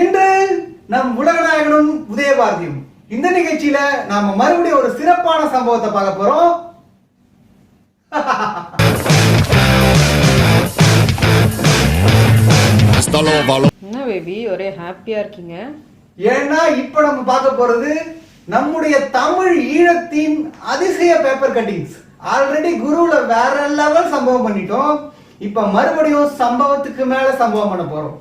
இன்று நம் உலகநாயகனும் உதயபாரதியும் இந்த நிகழ்ச்சியில நாம மறுபடியும் ஒரு சிறப்பான சம்பவத்தை பார்க்க போறோம். என்ன பேபி ஒரே ஹாப்பியா இருக்கீங்க. ஏன்னா இப்ப நம்ம பார்க்க போறது நம்முடைய தமிழ் ஈழத்தின் அதிசய பேப்பர் கட்டிங்ஸ் ஆல்ரெடி குருவுல வேற லெவல் சம்பவம் பண்ணிட்டோம். இப்ப மறுபடியும் சம்பவத்துக்கு மேல சம்பவம் பண்ண போறோம்.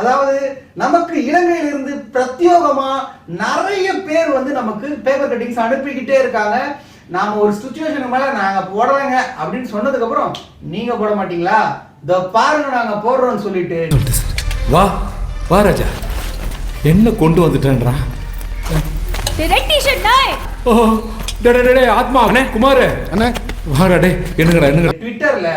அதாவது நமக்கு இலங்கையிலிருந்து பிரத்யோகமா நிறைய பேர் வந்து நமக்கு பேப்பர் கட்டிங்ஸ் அனுப்பிக்கிட்டே இருக்காங்க. நாம ஒரு சுச்சுவேஷனுக்கு மேல நாங்க போடலைங்க அப்படின்னு சொன்னதுக்கு அப்புறம் நீங்க போட மாட்டீங்களா? இந்த பாருங்க நாங்க போடுறோம்னு சொல்லிட்டு. வா வா ராஜா. என்ன கொண்டு வந்துட்டேன்றான் ரெட் டிஷர்ட் நாய். ஓ டே ஆத்மா. அண்ணே குமார். அண்ணே. வாடா டே என்னங்கடா என்னங்கடா. ட்விட்டர்ல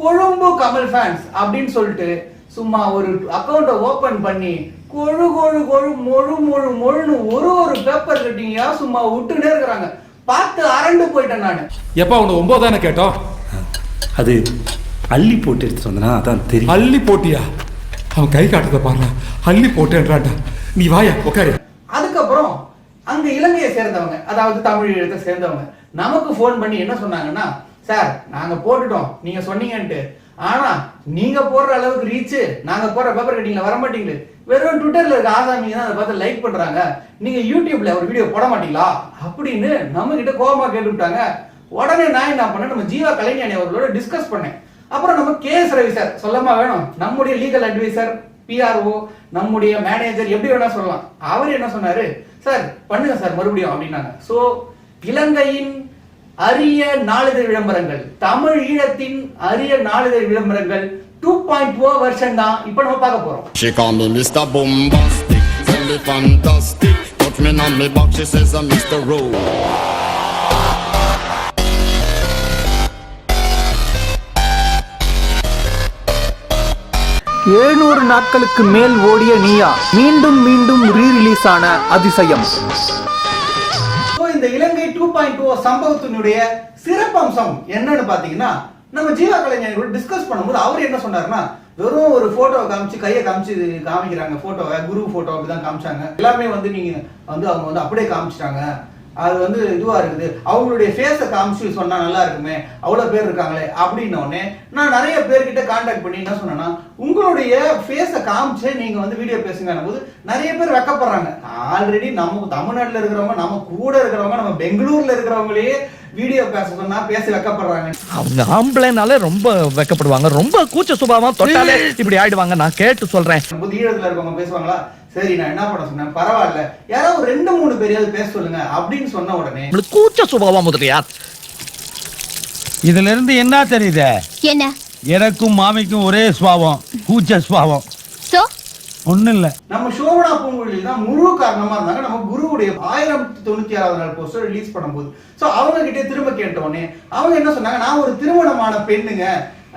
கொழும்பு கமல் ஃபேன்ஸ் அப்படின்னு சொல்லிட்டு சும்மா ஒரு அக்கௌண்ட்டை ஓபன் பண்ணி கொழு கொழு கொழு மொழு மொழு மொழுன்னு ஒரு ஒரு பேப்பர் கட்டிங்கயா சும்மா விட்டுனே இருக்கிறாங்க? பார்த்து அரண்டு போயிட்டேன் நானு. எப்பா உன்னை ஒன்பதானே கேட்டோம்? அது அள்ளி போட்டு எடுத்துட்டு வந்தனா அதான் தெரியும். அள்ளி போட்டியா? அவன் கை காட்டுறத பாருடா. அள்ளி போட்டேன்றான்டா. நீ வாயா உட்காரு அங்க இலங்கையை சேர்ந்தவங்க அதாவது தமிழ் எழுத்தை சேர்ந்தவங்க நமக்கு ஃபோன் பண்ணி என்ன சொன்னாங்கன்னா சார் நாங்க போட்டுட்டோம் நீங்க சொன்னீங்கன்ட்டு. ஆனா நீங்க போடுற அளவுக்கு ரீச் நாங்க போடுற பேப்பர் கட்டிங்ல வர மாட்டீங்களே வெறும் ட்விட்டர்ல இருக்க ஆசாமிங்க தான் அதை பார்த்து லைக் பண்றாங்க. நீங்க யூடியூப்ல ஒரு வீடியோ போட மாட்டீங்களா? அப்படின்னு நம்ம கிட்ட கோபமா கேட்டு விட்டாங்க. உடனே நான் என்ன பண்ணேன் நம்ம ஜீவா கலைஞானி அவர்களோட டிஸ்கஸ் பண்ணேன். அப்புறம் நம்ம கே எஸ் ரவி சார் சொல்லமா வேணும்? நம்முடைய லீகல் அட்வைசர் பிஆர்ஓ நம்முடைய மேனேஜர் எப்படி வேணா சொல்லலாம். அவர் என்ன சொன்னாரு? சார் பண்ணுங்க சார் மறுபடியும் அப்படின்னாங்க சோ இலங்கையின் அரிய நாளிதழ் விளம்பரங்கள் தமிழ் ஈழத்தின் அரிய நாளிதழ் விளம்பரங்கள் டூ பாயிண்ட் ஓ oh வருஷன் தான் இப்போ நம்ம பார்க்க போறோம் She call me Mr. Bombastic, tell me fantastic. Touch me on me back, she says I'm Mr. Rowe. எழுநூறு நாட்களுக்கு மேல் ஓடிய நீயா மீண்டும் மீண்டும் ரீ ரிலீஸ் ஆன அதிசயம் இந்த இலங்கை டூ பாயிண்ட் ஓ சம்பவத்தினுடைய சிறப்பம்சம் என்னன்னு பாத்தீங்கன்னா நம்ம ஜீவா கலைஞர் டிஸ்கஸ் பண்ணும்போது அவர் என்ன சொன்னாருன்னா வெறும் ஒரு போட்டோவை காமிச்சு கையை காமிச்சு காமிக்கிறாங்க போட்டோவை குரு போட்டோ அப்படிதான் காமிச்சாங்க. எல்லாமே வந்து நீங்க வந்து அவங்க வந்து அப்படியே காமிச்சிட்டாங்க. அது வந்து இதுவா இருக்குது. அவங்களுடைய ஃபேஸை காமிச்சு சொன்னா நல்லா இருக்குமே அவ்வளவு பேர் இருக்காங்களே அப்படின்ன உடனே நான் நிறைய பேர்கிட்ட காண்டாக்ட் பண்ணி என்ன சொன்னேன்னா உங்களுடைய ஃபேஸை காமிச்சு நீங்க வந்து வீடியோ பேசுங்க போது நிறைய பேர் வெக்கப்படுறாங்க. ஆல்ரெடி நம்ம தமிழ்நாட்டுல இருக்கிறவங்க நம்ம கூட இருக்கிறவங்க நம்ம பெங்களூர்ல இருக்கிறவங்களே வீடியோ பேச சொன்னா பேச வெக்கப்படுறாங்க. அவங்க ஆம்பளைனாலே ரொம்ப வெக்கப்படுவாங்க. ரொம்ப கூச்ச சுபாவம் தொட்டாலே இப்படி ஆயிடுவாங்க. நான் கேட்டு சொல்றேன். ஈழத்துல இருக்கவங்க பேசுவாங்களா? சரி நான் என்ன பண்ண சொன்னேன்? பரவாயில்ல. யாராவது ஒரு ரெண்டு மூணு பேரையாவது பேச சொல்லுங்க அப்படின்னு சொன்ன உடனே கூச்ச சுபாவம் முதலியார் இதுல இருந்து என்ன தெரியுது? என்ன? எனக்கும் மாமிக்கும் ஒரே சுவாவம் கூச்ச சுவாவம் சோ ஒண்ணும் இல்ல. நம்ம சோபனா பூங்குழலி தான் முழு காரணமா இருந்தாங்க. நம்ம குருவுடைய ஆயிரம் தொண்ணூத்தி ஆறாவது நாள் போஸ்டர் ரிலீஸ் பண்ணும்போது. சோ அவங்க கிட்டே திரும்ப கேட்ட உடனே அவங்க என்ன சொன்னாங்க? நான் ஒரு திருமணமான பெண்ணுங்க.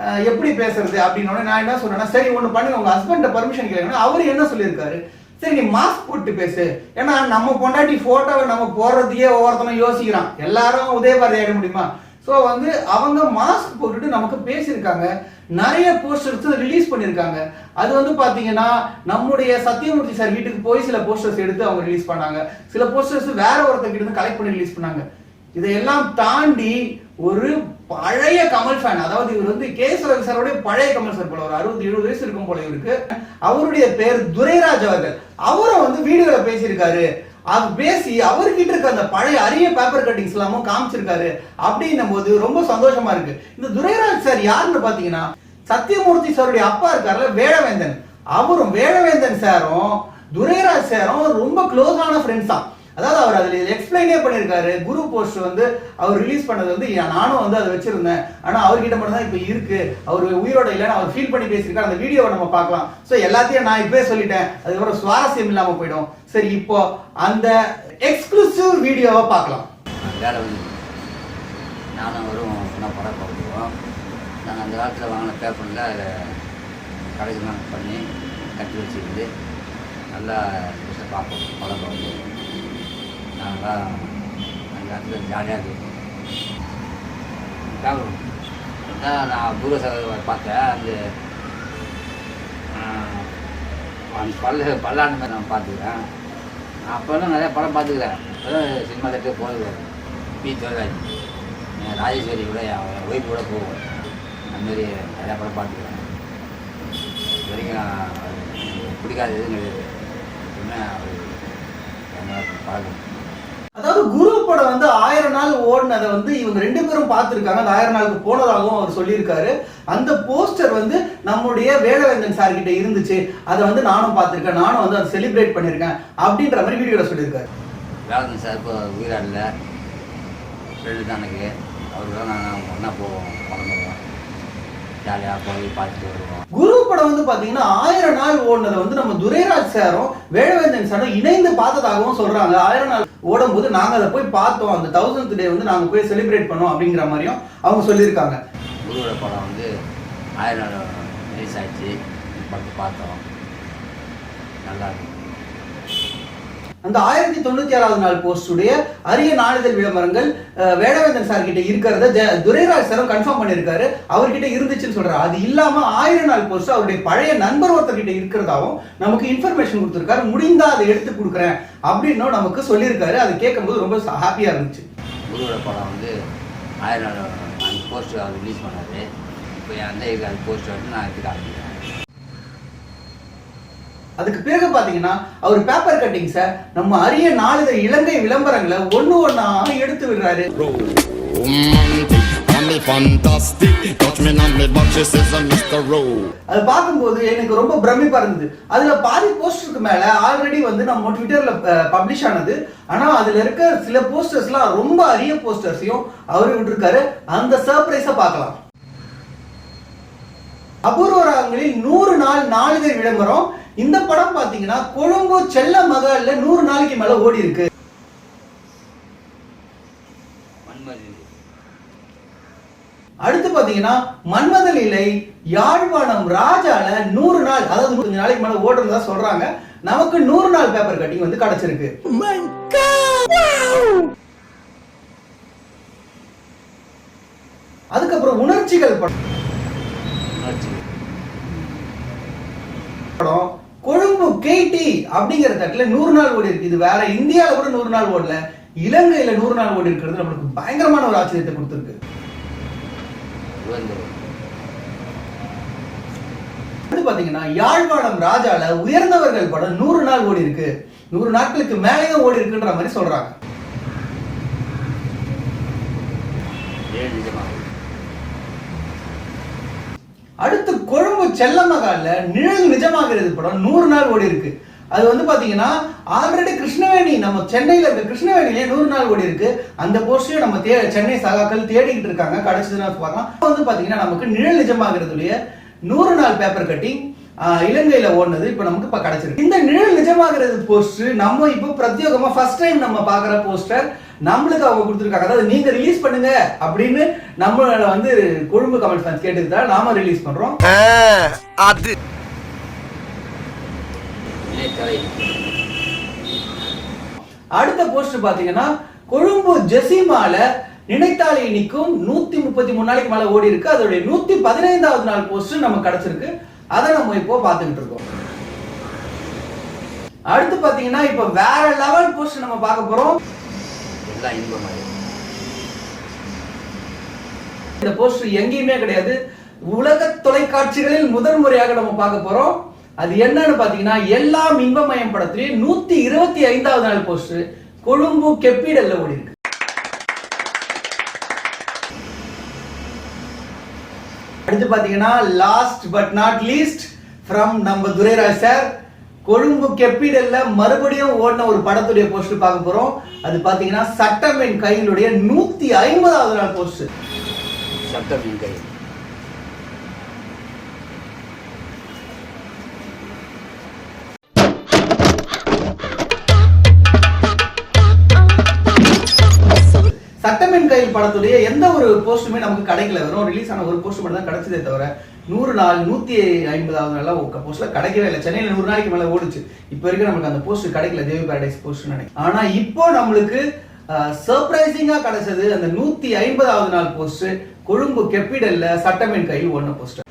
அஹ், எப்படி பேசுறது? அப்படின்னு உடனே நான் என்ன சொன்னேன்னா சரி ஒண்ணு பண்ணுங்க. உங்க ஹஸ்பண்ட பர்மிஷன் கேளுங்க அவர் என்ன சொல்லியிருக்காரு? சரி நீ மாஸ்க் போட்டு பேசு. ஏன்னா நம்ம பொண்டாட்டி போட்டோவை நம்ம போடுறதையே ஒவ்வொருத்தனும் யோசிக்கிறான். எல்லாரும் உதயபாரதி ஆயிட முடியுமா? ஸோ வந்து அவங்க மாஸ்க் போட்டுட்டு நமக்கு பேசியிருக்காங்க. நிறைய போஸ்டர்ஸ் ரிலீஸ் பண்ணியிருக்காங்க. அது வந்து பார்த்தீங்கன்னா நம்முடைய சத்யமூர்த்தி சார் வீட்டுக்கு போய் சில போஸ்டர்ஸ் எடுத்து அவங்க ரிலீஸ் பண்ணாங்க. சில போஸ்டர்ஸ் வேற ஒருத்தர் கிட்ட இருந்து கலெக்ட் பண்ணி ரிலீஸ் பண்ணாங்க. இதையெல்லாம் தாண்டி ஒரு பழைய கமல் ஃபேன் அதாவது இவர் வந்து கேசவரவி சாரோட பழைய கமல் சார் போல ஒரு அறுபது எழுபது வயசு இருக்கும் போல இவருக்கு. அவருடைய பேர் துரைராஜ் அவர்கள். அவரும் வந்து வீடியோல பேசியிருக்காரு. அது பேசி அவர்கிட்ட இருக்க அந்த பழைய அரிய பேப்பர் கட்டிங்ஸ் எல்லாமும் காமிச்சிருக்காரு. அப்படின்னும் போது ரொம்ப சந்தோஷமா இருக்கு. இந்த துரைராஜ் சார் யாருன்னு பாத்தீங்கன்னா சத்தியமூர்த்தி சாருடைய அப்பா இருக்காருல்ல வேடவேந்தன் அவரும் வேடவேந்தன் சாரும் துரைராஜ் சாரும் ரொம்ப க்ளோஸான ஃப்ரெண்ட்ஸ் தான் அதாவது அவர் அதில் எக்ஸ்பிளைனே பண்ணியிருக்காரு. குரு போஸ்ட் வந்து அவர் ரிலீஸ் பண்ணது வந்து நானும் வந்து அதை வச்சிருந்தேன். ஆனால் அவர்கிட்ட மட்டும் தான் இப்போ இருக்கு. அவர் உயிரோட இல்லைன்னு அவர் ஃபீல் பண்ணி பேசியிருக்காரு. அந்த வீடியோவை நம்ம பார்க்கலாம். ஸோ எல்லாத்தையும் நான் இப்பவே சொல்லிட்டேன். அதுக்கப்புறம் சுவாரஸ்யம் இல்லாம போயிடும். சரி இப்போ அந்த எக்ஸ்க்ளூசிவ் வீடியோவை பார்க்கலாம். நானும் வரும். நான் படம் பார்க்குவோம் நாங்கள் அந்த காலத்தில் வாங்கின பேப்பரில் அதை கடைசி பண்ணி கட்டி வச்சுருந்து நல்லா பார்ப்போம். படம் பார்ப்போம். நல்லா அந்த இடத்துல ஜாலியாக இருக்கும் நான் தூர சகோதரர் பார்த்தேன். அந்த பல்ல பல்லாண்டு மாதிரி நான் பார்த்துக்கிறேன். அப்போல்லாம் நிறைய படம் பார்த்துக்கிறேன். அப்போதான் சினிமா தேட்டர் போனது. பி தொழிலாளி ராஜேஸ்வரி கூட என் ஒய்ஃப் கூட போவோம் அந்தமாரி நிறையா படம் பார்த்துக்கிறேன். இது வரைக்கும் பிடிக்காத எதுவும் கிடையாது எப்பவுமே அவர் என்ன பார்க்கணும் அதாவது குரு படம் வந்து ஆயிரம் நாள் ஓடினதை வந்து இவங்க ரெண்டு பேரும் பார்த்துருக்காங்க. அந்த ஆயிரம் நாளுக்கு போனதாகவும் அவர் சொல்லியிருக்காரு. அந்த போஸ்டர் வந்து நம்முடைய வேலவேந்தன் சார் கிட்ட இருந்துச்சு. அதை வந்து நானும் பார்த்துருக்கேன். நானும் வந்து அதை செலிப்ரேட் பண்ணியிருக்கேன் அப்படின்ற மாதிரி வீடியோவில் சொல்லியிருக்காரு. வேலவேந்தன் சார் இப்போ உயிராடல ஃப்ரெண்டு தான் எனக்கு. அவருக்கு நான் ஒன்றா போவோம் படம் போவோம். ஜாலியாக போய் பார்த்துட்டு வருவோம். குரு படம் வந்து பாத்தீங்கன்னா ஆயிரம் நாள் ஓடினதை வந்து நம்ம துரைராஜ் சாரும் வேலவேந்தன் சாரும் இணைந்து பார்த்ததாகவும் சொல்றாங்க. ஆயிரம் நாள் ஓடும்போது நாங்க அதை போய் பார்த்தோம். அந்த தௌசண்ட் டே வந்து நாங்க போய் செலிப்ரேட் பண்ணோம் அப்படிங்கிற மாதிரியும் அவங்க சொல்லியிருக்காங்க. குருவோட படம் வந்து ஆயிரம் நாள் ரிலீஸ் ஆயிடுச்சு. படத்தை பார்த்தோம். நல்லா இருக்கு. அந்த ஆயிரத்தி தொண்ணூத்தி ஆறாவது நாள் போஸ்டுடைய அரிய நாளிதழ் விளம்பரங்கள் வேடவேந்தன் சார் கிட்ட இருக்கிறத துரைராஜ் சாரும் கன்ஃபார்ம் பண்ணியிருக்காரு அவர்கிட்ட இருந்துச்சுன்னு சொல்றாரு. அது இல்லாம ஆயிரம் நாள் போஸ்ட் அவருடைய பழைய நண்பர் ஒருத்தர் கிட்ட இருக்கிறதாவும் நமக்கு இன்ஃபர்மேஷன் கொடுத்துருக்காரு. முடிந்தா அதை எடுத்து கொடுக்குறேன் அப்படின்னும் நமக்கு சொல்லியிருக்காரு. அதை கேட்கும்போது ரொம்ப ஹாப்பியா இருந்துச்சு. குருவோட படம் வந்து ஆயிரம் நாள் அந்த போஸ்டர் அவர் ரிலீஸ் பண்ணாரு. இப்போ அந்த போஸ்ட் வந்து நான் எடுத்துக்க அதுக்கு பிறகு பாத்தீங்கன்னா அவர் பேப்பர் கட்டிங்ஸை நம்ம அரிய நாளிதழ் இலங்கை விளம்பரங்களை ஒன்று ஒண்ணா எடுத்து விடுறாரு. அது பார்க்கும்போது எனக்கு ரொம்ப பிரமிப்பா இருந்தது. அதுல பாதி போஸ்டருக்கு மேல ஆல்ரெடி வந்து நம்ம ட்விட்டர்ல பப்ளிஷ் ஆனது. ஆனா அதுல இருக்க சில போஸ்டர்ஸ்லாம் ரொம்ப அரிய போஸ்டர்ஸையும் அவர் விட்டுருக்காரு. அந்த சர்ப்ரைஸை பார்க்கலாம். அபூர்வராகங்களில் நூறு நாள் நாளிதழ் விளம்பரம் இந்த படம் பாத்தீங்கன்னா கொழும்பு செல்ல மகால்ல நூறு நாளைக்கு மேல ஓடி இருக்கு. அடுத்து பாத்தீங்கன்னா மன்மதல் இலை யாழ்ப்பாணம் ராஜால நூறு நாள் அதாவது நூறு நாளைக்கு மேல ஓடுறதா சொல்றாங்க. நமக்கு நூறு நாள் பேப்பர் கட்டிங் வந்து கிடைச்சிருக்கு. அதுக்கப்புறம் உணர்ச்சிகள் படம். படம் இன்னும் கேடி அப்படிங்கிற தட்டுல நூறு நாள் ஓடி இருக்கு. இது வேற இந்தியாவில் கூட நூறு நாள் ஓடல. இலங்கையில நூறு நாள் ஓடி இருக்கிறது நம்மளுக்கு பயங்கரமான ஒரு ஆச்சரியத்தை கொடுத்துருக்கு. பாத்தீங்கன்னா யாழ்ப்பாணம் ராஜால உயர்ந்தவர்கள் படம் நூறு நாள் ஓடி இருக்கு. நூறு நாட்களுக்கு மேலேயும் ஓடி இருக்குன்ற மாதிரி சொல்றாங்க ஏழு நிஜமாக அடுத்து கொழும்பு செல்லமகாலில் நிழல் நிஜமாகிறது படம். நூறு நாள் ஓடி இருக்கு. அது வந்து பாத்தீங்கன்னா ஆல்ரெடி கிருஷ்ணவேணி நம்ம சென்னையில இருக்க கிருஷ்ணவேணிலே நூறு நாள் ஓடி இருக்கு. அந்த போஸ்டையும் நம்ம தே சென்னை சகாக்கள் தேடிக்கிட்டு இருக்காங்க. கிடைச்சதுன்னா பார்க்கலாம். வந்து பாத்தீங்கன்னா நமக்கு நிழல் நிஜமாகிறதுடைய நூறு நாள் பேப்பர் கட்டிங் இலங்கையில ஓடுனது இப்ப நமக்கு இப்ப கிடைச்சிருக்கு. இந்த நிழல் நிஜமாகிறது போஸ்டர் நம்ம இப்போ பிரத்யேகமா ஃபர்ஸ்ட் டைம் நம்ம பாக்குற போஸ்டர் நம்மளுக்கு அவங்க கொடுத்துருக்காங்க. அதாவது நீங்க ரிலீஸ் பண்ணுங்க அப்படின்னு நம்மள வந்து கொழும்பு கமெண்ட் ஃபேன்ஸ் கேட்டுக்கிட்டா நாம ரிலீஸ் பண்றோம். இணைத்தலை அடுத்த போஸ்டர் பாத்தீங்கன்னா கொழும்பு ஜெசிமால நினைத்தாலே நிற்கும் நூத்தி முப்பத்தி மூணு நாளைக்கு மேல ஓடி இருக்கு. அதோடைய நூத்தி பதினைந்தாவது நாள் போஸ்டர் நமக்கு கிடைச்சிருக்கு. அதை நம்ம இப்போ பார்த்துக்கிட்டு இருக்கோம். அடுத்து பாத்தீங்கன்னா இப்ப வேற லெவல் போஸ்டர் நம்ம பார்க்க போறோம். எல்லாம் இன்பமாக இந்த போஸ்டர் எங்கேயுமே கிடையாது. உலக தொலைக்காட்சிகளில் முதல் முறையாக நம்ம பார்க்க போறோம். அது என்னன்னு பாத்தீங்கன்னா எல்லாம் இன்பமயம் படத்திலேயே நூத்தி இருபத்தி ஐந்தாவது நாள் போஸ்டர் கொழும்பு கெப்பிடல்ல ஓடி இருக்கு அடுத்து பாத்தீங்கன்னா last but not least from நம்ம துரைராஜ் சார் கொழும்பு கெப்பீடல்ல மறுபடியும் ஓடின ஒரு படத்துடைய போஸ்டர் பார்க்க போறோம். அது பாத்தீங்கன்னா சட்டம் என் கையிலுடைய நூத்தி ஐம்பதாவது நாள் போஸ்டர் சட்டம் என் கை. சட்டமென் கையில் படத்துடைய எந்த ஒரு போஸ்ட்டுமே நமக்கு கிடைக்கல. வெறும் ரிலீஸ் ஆன ஒரு போஸ்ட் மட்டும் தான் கிடைச்சதே தவிர நூறு நாள் நூத்தி ஐம்பதாவது நாள்லாம் ஒரு போஸ்ட்ல கிடைக்கவே இல்லை. சென்னையில நூறு நாளைக்கு மேல ஓடுச்சு. இப்போ வரைக்கும் நமக்கு அந்த போஸ்ட் கிடைக்கல. தேவி பாரடைஸ் போஸ்ட் நினைக்கிறேன். ஆனா இப்போ நம்மளுக்கு சர்ப்ரைசிங்கா கிடைச்சது அந்த நூத்தி ஐம்பதாவது நாள் போஸ்ட் கொழும்பு கெப்பிடல்ல சட்டமின் கையில் ஒன்ன போஸ்டர்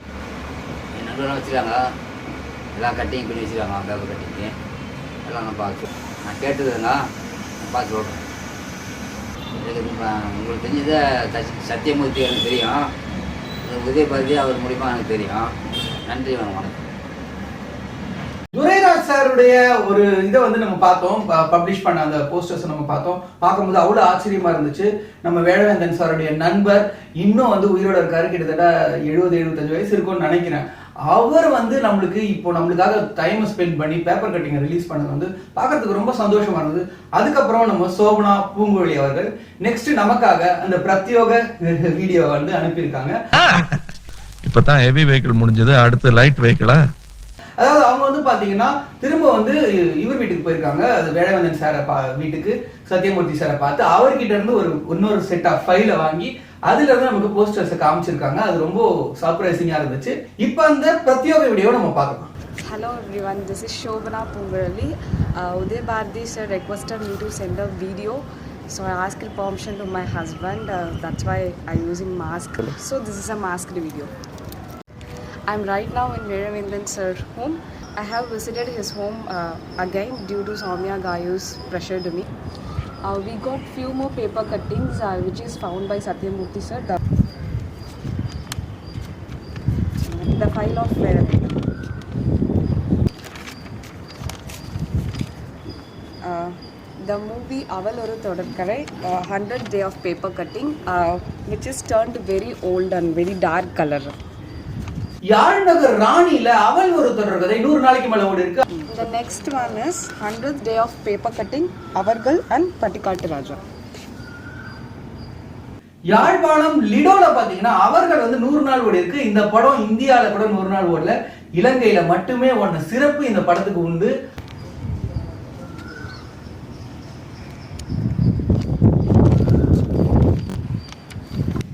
என் நண்பர்களும் வச்சுருக்காங்க. எல்லாம் கட்டிங் பண்ணி வச்சுருக்காங்க. பேப்பர் கட்டிங்கு எல்லாம் நான் பார்த்து நான் கேட்டதுங்க நான் பார்த்து சொல்கிறேன் உங்களுக்கு தெரிஞ்சதை சத்தியமூர்த்தி எனக்கு தெரியும். விஜய் உதயபாரதி அவர் மூலிமா எனக்கு தெரியும். நன்றி வணக்கம் வணக்கம். துரைராஜ் சாருடைய ஒரு இதை வந்து நம்ம பார்த்தோம். பப்ளிஷ் பண்ண அந்த போஸ்டர்ஸ் நம்ம பார்த்தோம். பார்க்கும்போது அவ்வளோ ஆச்சரியமா இருந்துச்சு. நம்ம வேடவேந்தன் சாருடைய நண்பர் இன்னும் வந்து உயிரோட இருக்காரு. கிட்டத்தட்ட எழுபது எழுபத்தஞ்சு வயசு இருக்கும்னு நினைக்கிறேன். அவர் வந்து நம்மளுக்கு இப்போ நம்மளுக்காக டைம் ஸ்பெண்ட் பண்ணி பேப்பர் கட்டிங்கை ரிலீஸ் பண்ணது வந்து பார்க்கறதுக்கு ரொம்ப சந்தோஷமா இருந்தது. அதுக்கப்புறம் நம்ம சோபனா பூங்குழலி அவர்கள் நெக்ஸ்ட் நமக்காக அந்த பிரத்யோக வீடியோ வந்து அனுப்பியிருக்காங்க. இப்பதான் ஹெவி வெஹிக்கிள் முடிஞ்சது அடுத்து லைட் வெஹிக்கிளா அதாவது அவங்க வந்து பார்த்தீங்கன்னா திரும்ப வந்து இவர் வீட்டுக்கு போயிருக்காங்க அது வேடவந்தன் சாரை பா வீட்டுக்கு சத்யமூர்த்தி சாரை பார்த்து அவர்கிட்ட இருந்து ஒரு இன்னொரு செட் ஆஃப் ஃபைலை வாங்கி அதுல இருந்து நமக்கு போஸ்டர்ஸை காமிச்சிருக்காங்க அது ரொம்ப சர்ப்ரைசிங்காக இருந்துச்சு இப்போ அந்த பிரத்யோக வீடியோ நம்ம பார்க்கலாம் Hello everyone, this is Shobana Pungarali. Uh, Uday Bharati sir requested me to send a video. So I asked permission to my husband. Uh, that's why I'm using mask. So this is a masked video. I'm right now in Viravindan sir's home. I have visited his home uh, again due to Soumya Gayu's pressure to me. Uh, we got few more paper cuttings uh, which is found by Satyamurthy sir. The, the file of Viravindan. Uh, the movie Aval Oru uh, 100 Day of Paper Cutting, uh, which is turned very old and very dark color. Yazhnagar ராணியில அவள் ஒரு தொடர் கதை. நூறு நாளைக்கு மேல ஓடி இருக்கு. The next one is 100th day of paper cutting, அவர்கள் and பட்டிக்காட்டு ராஜா. யாழ்ப்பாணம் லிடோல பாத்தீங்கன்னா அவர்கள் வந்து நூறு நாள் ஓடி இருக்கு. இந்த படம் இந்தியால கூட நூறு நாள் ஓடல. இலங்கையில மட்டுமே ஒன்ன சிறப்பு இந்த படத்துக்கு உண்டு.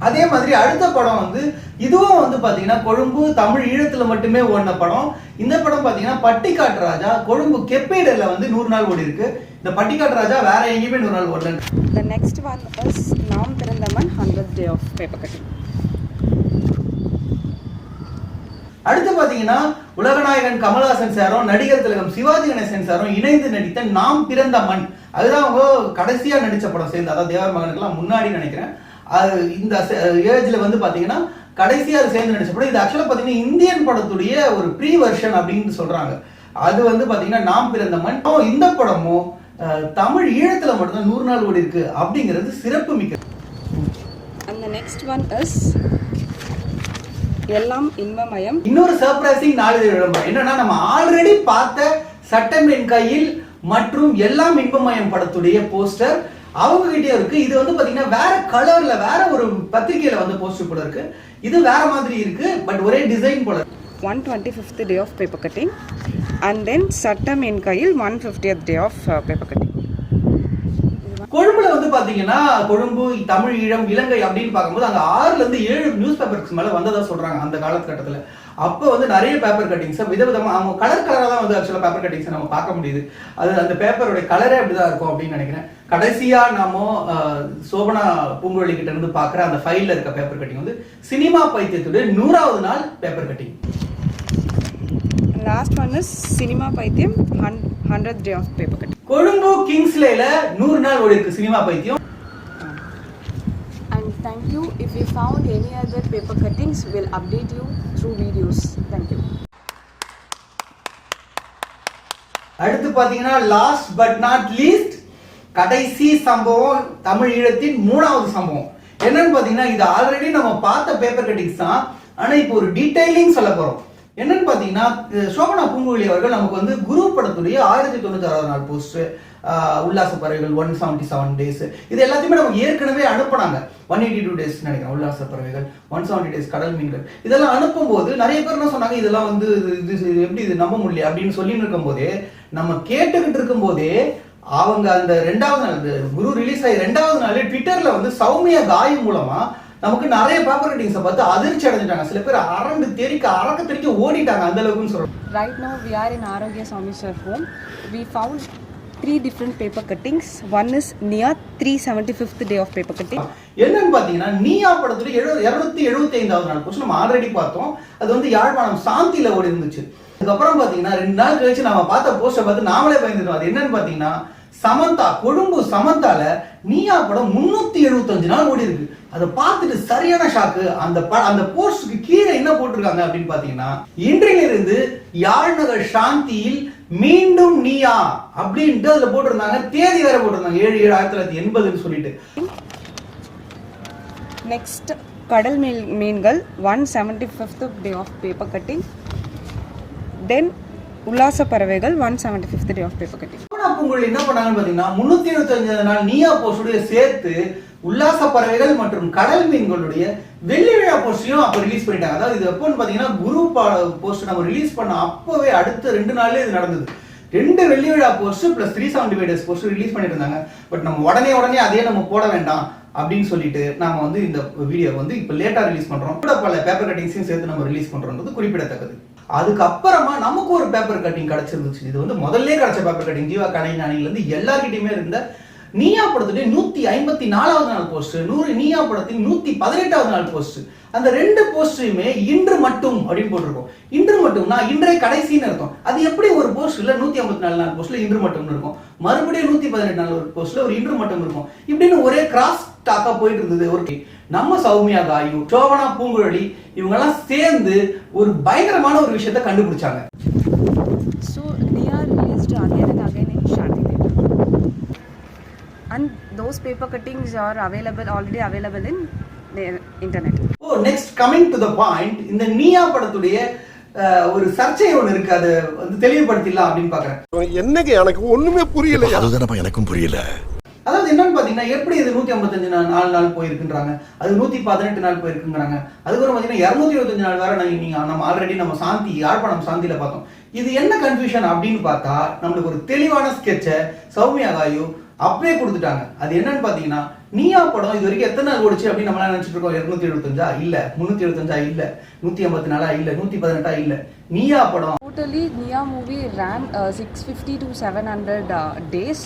அதே மாதிரி அடுத்த படம் வந்து இதுவும் வந்து பாத்தீங்கன்னா கொழும்பு தமிழ் ஈழத்துல மட்டுமே ஓடின படம். இந்த படம் பாத்தீங்கன்னா பட்டிக்காட்டு ராஜா கொழும்பு கெப்பேடல்ல வந்து நூறு நாள் ஓடி இருக்கு இந்த பட்டிக்காட்டு ராஜா வேற எங்கேயுமே நூறு நாள் ஓடல The next one is நாம் பிறந்தவன் 100th day of paper cutting. அடுத்து பாத்தீங்கன்னா உலகநாயகன் கமல்ஹாசன் சாரும் நடிகர் திலகம் சிவாஜி கணேசன் சாரும் இணைந்து நடித்த நாம் பிறந்த மண் அதுதான் அவங்க கடைசியா நடிச்ச படம் சேர்ந்து அதாவது தேவர் மகனுக்கெல்லாம் முன்னாடி நினைக்கிறேன். அது இந்த ஏஜ்ல வந்து பாத்தீங்கன்னா கடைசியா அது சேர்ந்து நடிச்ச படம். இது ஆக்சுவலா பாத்தீங்கன்னா இந்தியன் படத்துடைய ஒரு ப்ரீ வெர்ஷன் அப்படின்னு சொல்றாங்க. அது வந்து பாத்தீங்கன்னா நாம் பிறந்த மண். இந்த படமும் தமிழ் ஈழத்துல மட்டும்தான் நூறு நாள் ஓடி இருக்கு அப்படிங்கிறது சிறப்பு மிக்க the next one is எல்லாம் இன்பமயம். இன்னொரு சர்ப்ரைசிங் நாளிதழ் விளம்பரம். என்னன்னா நம்ம ஆல்ரெடி பார்த்த சட்டம் என் கையில் மற்றும் எல்லாம் இன்பமயம் படத்துடைய போஸ்டர் அவங்க கிட்டே இருக்கு. இது வந்து பாத்தீங்கன்னா வேற கலர்ல வேற ஒரு பத்திரிகையில வந்து போஸ்டர் போல இருக்கு. இது வேற மாதிரி இருக்கு பட் ஒரே டிசைன் போல இருக்கு. 125th day of paper cutting and then சட்டம் என் கையில் 150th day of uh, paper cutting. கொழும்புல வந்து பாத்தீங்கன்னா கொழும்பு தமிழ் ஈழம் இலங்கை அப்படின்னு பார்க்கும்போது அங்க ஆறுல இருந்து ஏழு நியூஸ் பேப்பர்ஸ் மேல வந்ததா சொல்றாங்க அந்த காலகட்டத்துல. அப்போ வந்து நிறைய பேப்பர் கட்டிங்ஸ் விதவிதமா அவங்க கலர் கலரா தான் வந்து ஆக்சுவலா பேப்பர் கட்டிங்ஸ் நம்ம பார்க்க முடியுது. அது அந்த பேப்பரோட கலரே அப்படிதான் இருக்கும் அப்படின்னு நினைக்கிறேன். கடைசியா நாம சோபனா பூங்குழலி கிட்ட இருந்து பாக்குற அந்த ஃபைல்ல இருக்க பேப்பர் கட்டிங் வந்து சினிமா பைத்தியத்துடைய நூறாவது நாள் paper cutting Last one is cinema பைத்தியம் 100th day of paper cutting. Colombo கிங்ஸ்லேல நூறு நாள் ஓடி இருக்கு சினிமா பைத்தியம். Thank you. If we found any other paper cuttings, we'll update you through videos. Thank you. அடுத்து பார்த்தீங்கன்னா லாஸ்ட் பட் நாட் லீஸ்ட் கடைசி சம்பவம் தமிழ் ஈழத்தின் மூணாவது சம்பவம் என்னன்னு பார்த்தீங்கன்னா இது ஆல்ரெடி நம்ம பார்த்த பேப்பர் கட்டிங்ஸ் தான் ஆனால் இப்போ ஒரு டீடைலிங் சொல்ல போகிறோம் என்னன்னு பார்த்தீங்கன்னா சோபனா பூங்குழலி அவர்கள் நமக்கு வந்து குரு படத்துடைய ஆயிரத்தி தொண்ணூத்தி ஆறாவது நாள் போஸ்ட் உல்லாச Paravaigal one seventy seven days இது எல்லாத்தையுமே நமக்கு ஏற்கனவே அனுப்புனாங்க. ஒன் எயிட்டி டூ டேஸ் நினைக்கிறேன் Ullasa Paravaigal one seventy days கடல் மீன்கள். இதெல்லாம் அனுப்பும்போது நிறைய பேர் என்ன சொன்னாங்க இதெல்லாம் வந்து இது எப்படி இது நம்ப முடியல? அப்படின்னு சொல்லிட்டு இருக்கும்போதே நம்ம கேட்டுக்கிட்டு இருக்கும்போதே அவங்க அந்த ரெண்டாவது நாள் குரு ரிலீஸ் ஆகி ரெண்டாவது நாள் ட்விட்டர்ல வந்து சௌமியா காயம் மூலமா நமக்கு நிறைய பேப்பர் கட்டிங்ஸை பார்த்து அதிர்ச்சி அடைஞ்சிட்டாங்க சில பேர் அரண்டு தெறிக்க அரக்க தெறிக்க ஓடிட்டாங்க அந்த அளவுக்குன்னு சொல்றோம் Right now, we are in Arogya Swami sir home. We found three different paper cuttings. One is near 375th day of paper cutting. என்னன்னு பாத்தீங்கன்னா நீயா படத்துல எழு இருநூத்தி எழுபத்தி ஐந்தாவது நாள் போஸ்ட் நம்ம ஆல்ரெடி பார்த்தோம் அது வந்து யாழ்ப்பாணம் சாந்தியில ஓடி இருந்துச்சு அதுக்கப்புறம் பாத்தீங்கன்னா ரெண்டு நாள் கழிச்சு நம்ம பார்த்த போஸ்டை பார்த்து நாமளே பயந்துட்டோம் அது என்னன்னு பாத்தீங்கன்னா சமந்தா கொழும்பு சமந்தால நீயா படம் முன்னூத்தி எழுபத்தஞ்சு நாள் ஓடி இருக்கு. அதை பார்த்துட்டு சரியான ஷாக்கு அந்த அந்த போஸ்டுக்கு கீழே என்ன போட்டிருக்காங்க அப்படின்னு பாத்தீங்கன்னா இன்றிலிருந்து யாழ்நகர் சாந்தியில் மீண்டும் நீயா அப்படின்ட்டு அதுல போட்டிருந்தாங்க. தேதி வேற போட்டிருந்தாங்க. ஏழு ஏழு ஆயிரத்தி தொள்ளாயிரத்தி எண்பதுன்னு சொல்லிட்டு. நெக்ஸ்ட் கடல் மீன் மீன்கள் one seventy fifth day of paper cutting then Ullasa Paravaigal one seventy fifth day of paper cutting Poonguzhali என்ன பண்ணாங்கன்னு பாத்தீங்கன்னா முன்னூத்தி எழுபத்தி நாள் நீயா போஸ்டுடைய சேர்த்து உல்லாச பறவைகள் மற்றும் கடல் மீன்களுடைய வெள்ளி விழா போஸ்டையும் அப்ப ரிலீஸ் பண்ணிட்டாங்க. அதாவது இது எப்போன்னு பாத்தீங்கன்னா குரு போஸ்ட் நம்ம ரிலீஸ் பண்ண அப்பவே அடுத்த ரெண்டு நாள்லயே இது நடந்தது. ரெண்டு வெள்ளி விழா post plus three seventy five days post release பண்ணிட்டு இருந்தாங்க. பட் நம்ம உடனே உடனே அதே நம்ம போட வேண்டாம் அப்படின்னு சொல்லிட்டு நாம வந்து இந்த வீடியோ வந்து இப்போ லேட்டா ரிலீஸ் பண்றோம். கூட பல பேப்பர் கட்டிங்ஸையும் சேர்த்து நம்ம ரிலீஸ் பண்றோம்ன்றது குறிப்பிடத்தக்கது. அதுக்கப்புறமா நமக்கு ஒரு பேப்பர் கட்டிங் கிடைச்சிருந்துச்சு. இது வந்து முதல்ல கிடைச்ச பேப்பர் கட்டிங் ஜீவா கலை ஞானில இருந்து எல்லார்கிட்டயுமே இருந்த நீயா படத்துடைய நூத்தி ஐம்பத்தி நாலாவது நாள் போஸ்ட் நூறு நீயா படத்தின் நூத்தி பதினெட்டாவது நாள் போஸ்ட் அந்த ரெண்டு போஸ்டையுமே இன்று மட்டும் அப்படின்னு போட்டிருக்கோம். இன்று மட்டும்னா இன்றைய கடைசின்னு அர்த்தம். அது எப்படி ஒரு போஸ்ட்ல நூத்தி ஐம்பத்தி நாலு நாள் போஸ்ட்ல இன்று மட்டும் இருக்கும். மறுபடியும் நூத்தி பதினெட்டு நாள் ஒரு போஸ்ட்ல ஒரு இன்று மட்டும் இருக்கும். இப்படின்னு ஒரே கிராஸ் டாக்கா போயிட்டு இருந்தது ஒரு நம்ம சௌமியா காயு சோபனா பூங்குழலி இவங்கெல்லாம் சேர்ந்து ஒரு பயங்கரமான ஒரு விஷயத்தை கண்டுபிடிச்சாங்க. Shanti Theatre. And those paper cuttings are available already available in the internet. Oh next coming to the point இந்த நீயா படத்துடைய ஒரு சர்ச்சை ஒன்று இருக்கு. அதை வந்து தெளிவுபடுத்திடலாம் அப்படின்னு பாக்குறேன். என்னங்க எனக்கு ஒண்ணுமே புரியல அதுதானப்பா எனக்கும் புரியல. அதாவது என்னன்னு பார்த்தீங்கன்னா எப்படி இது நூற்றி ஐம்பத்தஞ்சு நாள் நாலு நாள் போயிருக்குன்றாங்க? அது நூற்றி பதினெட்டு நாள் போயிருக்குங்கிறாங்க. அதுக்கப்புறம் பார்த்தீங்கன்னா இரநூத்தி இருபத்தஞ்சு நாள் வேற நாங்க நம்ம ஆல்ரெடி நம்ம சாந்தி யாழ்ப்பாணம் சாந்தியில் பார்த்தோம். இது என்ன கன்ஃபியூஷன் அப்படின்னு பார்த்தா நம்மளுக்கு ஒரு தெளிவான ஸ்கெட்சை சௌமியா காயு அப்படியே கொடுத்துட்டாங்க. அது என்னன்னு பார்த்தீங்கன்னா நீயா படம் இது வரைக்கும் எத்தனை நாள் ஓடிச்சு அப்படின்னு நம்மளால நினைச்சிட்டு இருக்கோம். இருநூத்தி எழுபத்தஞ்சா இல்ல முன்னூத்தி எழுபத்தஞ்சா இல்ல நூத்தி ஐம்பத்தி நாலா இல்ல நூத்தி பதினெட்டா இல்ல. நீயா படம். Totally Neeya movie ran six fifty to seven hundred days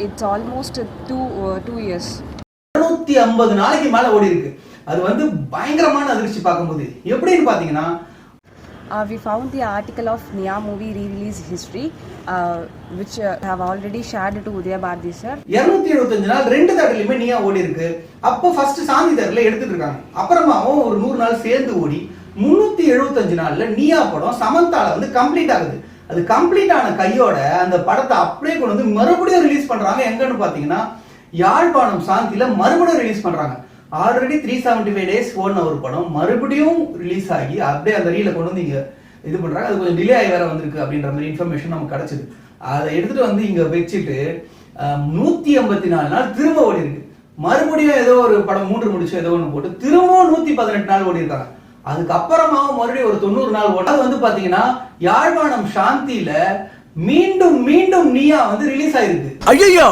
Almost two uh, two years. இருநூத்தி ஐம்பது நாளைக்கு மேல ஓடி இருக்கு. அது வந்து பயங்கரமான அதிர்ச்சி பார்க்கும்போது. எப்படின்னு பாத்தீங்கன்னா Uh, we found the article of Nia movie re-release history, uh, which uh, have already shared to Udaya Bharati sir. இருநூத்தி எழுபத்தஞ்சு நாள் ரெண்டு தேட்டர்லயுமே நீயா ஓடி இருக்கு. அப்போ ஃபர்ஸ்ட் சாந்தி தேட்டர்ல எடுத்துட்டு இருக்காங்க. அப்புறமாவும் ஒரு நூறு நாள் சேர்ந்து ஓடி முன்னூத்தி எழுபத்தஞ்சு நாள்ல நீயா படம் சமந்தால வந்து கம்ப்ளீட் ஆகுது. அது கம்ப்ளீட் ஆன கையோட அந்த படத்தை அப்படியே கொண்டு வந்து மறுபடியும் ரிலீஸ் பண்றாங்க. எங்கன்னு பாத்தீங்கன்னா யாழ்ப்பாணம் சாந்தியில மறுபடியும் ரிலீஸ் பண்றாங்க. Already three seventy five days ஓடின ஒரு படம். மறுபடியும் ரிலீஸ் ஆகி அப்படியே அந்த ரீல கொண்டு வந்து இங்க இது பண்றாங்க. அது கொஞ்சம் டிலே ஆகி வேற வந்திருக்கு அப்படின்ற மாதிரி இன்ஃபர்மேஷன் நமக்கு கிடைச்சது. அதை எடுத்துட்டு வந்து இங்க வச்சுட்டு நூத்தி ஐம்பத்தி நாலு நாள் திரும்ப ஓடி இருக்கு மறுபடியும் ஏதோ ஒரு படம் மூன்று முடிச்சு ஏதோ ஒன்று போட்டு திரும்பவும் நூத்தி பதினெட்டு நாள் ஓடி இருக்காங்க அதுக்கப்புறமாவும் மறுபடியும் ஒரு தொண்ணூறு நாள் ஓட அது வந்து பாத்தீங்கன்னா யாழ்ப்பாணம் சாந்தியில மீண்டும் மீண்டும் நீயா வந்து ரிலீஸ் ஆயிருக்கு. ஐயோ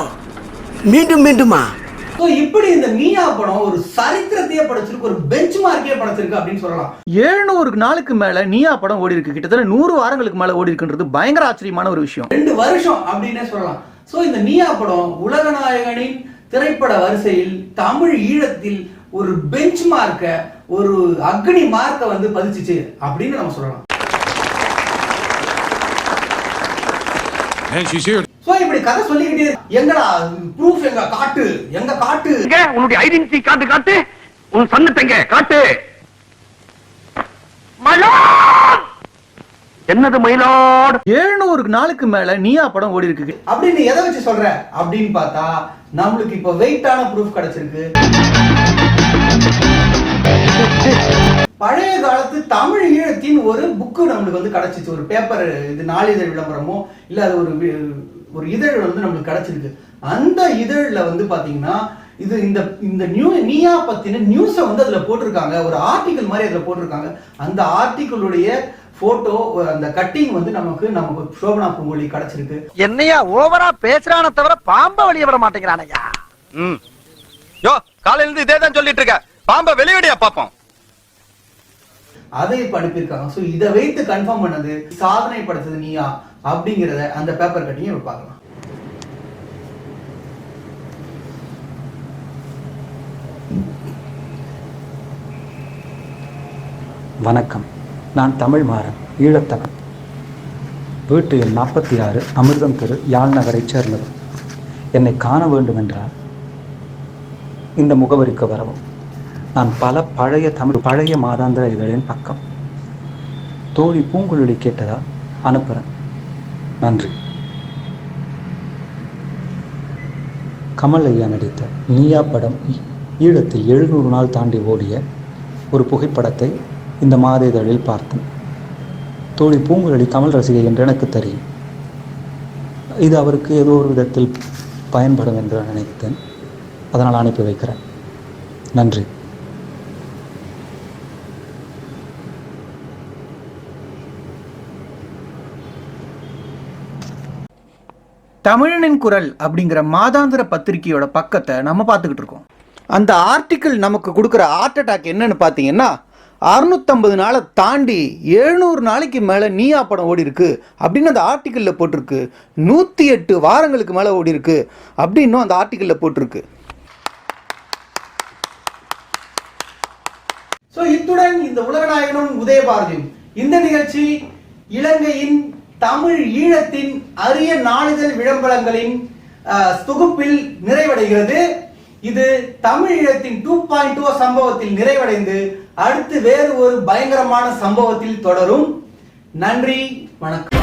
மீண்டும் மீண்டுமா? ஸோ இப்படி இந்த நீயா படம் ஒரு சரித்திரத்தையே படைச்சிருக்கு ஒரு பெஞ்ச் மார்க்கே படைச்சிருக்கு அப்படின்னு சொல்லலாம். எழுநூறு நாளுக்கு மேல நீயா படம் ஓடி இருக்கு. கிட்டத்தட்ட நூறு வாரங்களுக்கு மேல ஓடி இருக்குன்றது பயங்கர ஆச்சரியமான ஒரு விஷயம். ரெண்டு வருஷம் அப்படின்னே சொல்லலாம். சோ இந்த நீயா படம் உலகநாயகனின் திரைப்பட வரிசையில் தமிழ் ஈழத்தில் ஒரு பெஞ்ச் மார்க்க ஒரு அக்னி மார்க்க வந்து பதிச்சுச்சு அப்படின்னு நம்ம சொல்லலாம். சோ இப்படி கதை சொல்லிக்கிட்டே இருக்கு. எங்கடா ப்ரூஃப் எங்க? காட்டு. எங்க காட்டு? உன்னுடைய ஐடென்டிட்டி காட்டு காட்டு. உன் சன்னத்தங்க காட்டு. என்னது மயிலாடு? எழுநூறு நாளுக்கு மேல நீயா படம் ஓடி இருக்கு. அப்படின்னு எதை வச்சு சொல்ற? அப்படின்னு பார்த்தா நம்மளுக்கு இப்ப வெயிட்டான ப்ரூஃப் கிடைச்சிருக்கு. பழைய காலத்து தமிழ் ஈழத்தின் ஒரு புக்கு நம்மளுக்கு வந்து கிடைச்சிச்சு. ஒரு பேப்பர் இது நாளிதழ் விளம்பரமோ இல்ல அது ஒரு ஒரு இதழ் வந்து நம்மளுக்கு கிடைச்சிருக்கு. அந்த இதழ்ல வந்து பாத்தீங்கன்னா இது இந்த இந்த நியூ நீயா பத்தின நியூஸை வந்து அதுல போட்டிருக்காங்க. ஒரு ஆர்டிகல் மாதிரி அதுல போட்டிருக்காங்க. அந்த ஆர்டிகளுடைய போட்டோ அந்த கட்டிங் வந்து நமக்கு நமக்கு சோபனா பூங்கொழி கிடைச்சிருக்கு. என்னையா ஓவரா பேசுறான தவிர பாம்ப வெளிய விட மாட்டேங்கிறானையா? யோ காலையில இருந்து இதே தான் சொல்லிட்டு இருக்க. பாம்ப வெளியடியா பாப்போம். அதை படிப்பிருக்காங்க அனுப்பியிருக்காங்க ஸோ இதை வைத்து கன்ஃபார்ம் பண்ணது சாதனை படைச்சது நீயா? அப்படிங்கிறத அந்த பேப்பர் கட்டியும் இப்போ பார்க்கலாம். வணக்கம். நான் தமிழ் மாறன் ஈழத்தமிழ். வீட்டு எண் நாற்பத்தி ஆறு அமிர்தம் தெரு யாழ் நகரைச் சேர்ந்தது என்னை காண வேண்டும் என்றால் இந்த முகவரிக்கு வரவும். நான் பல பழைய தமிழ் பழைய மாதாந்திர இதழின் பக்கம். தோழி பூங்குழலி கேட்டதா? அனுப்புகிறேன் நன்றி. கமல் ஐயா நடித்த நீயா படம் ஈ- ஈழத்தில் எழுநூறு நாள் தாண்டி ஓடிய ஒரு புகைப்படத்தை இந்த மாத இதழில் பார்த்தேன். தோழி பூங்குழலி கமல் ரசிகை என்று எனக்கு தெரியும். இது அவருக்கு ஏதோ ஒரு விதத்தில் பயன்படும் என்று நினைத்தேன். அதனால் அனுப்பி வைக்கிறேன். நன்றி. தமிழனின் குரல் அப்படிங்கிற மாதாந்திர பத்திரிகையோட பக்கத்தை நம்ம பார்த்துக்கிட்டு இருக்கோம். அந்த ஆர்டிக்கிள் நமக்கு கொடுக்குற ஹார்ட் அட்டாக் என்னன்னு பார்த்தீங்கன்னா அறுநூத்தம்பது நாளை தாண்டி எழுநூறு நாளைக்கு மேலே நீயா படம் ஓடி இருக்கு அப்படின்னு அந்த ஆர்டிக்கிளில் போட்டிருக்கு. நூற்றி எட்டு வாரங்களுக்கு மேலே ஓடி இருக்கு அப்படின்னும் அந்த ஆர்டிக்கிளில் போட்டிருக்கு. ஸோ இத்துடன் இந்த உலகநாயகனும் உதயபாரதியும் இந்த நிகழ்ச்சி இலங்கையின் தமிழ் ஈழத்தின் அரிய நாளிதழ் விளம்பரங்களின் தொகுப்பில் நிறைவடைகிறது. இது தமிழ் ஈழத்தின் டூ பாயிண்ட் டூ சம்பவத்தில் நிறைவடைந்து அடுத்து வேறு ஒரு பயங்கரமான சம்பவத்தில் தொடரும். நன்றி வணக்கம்.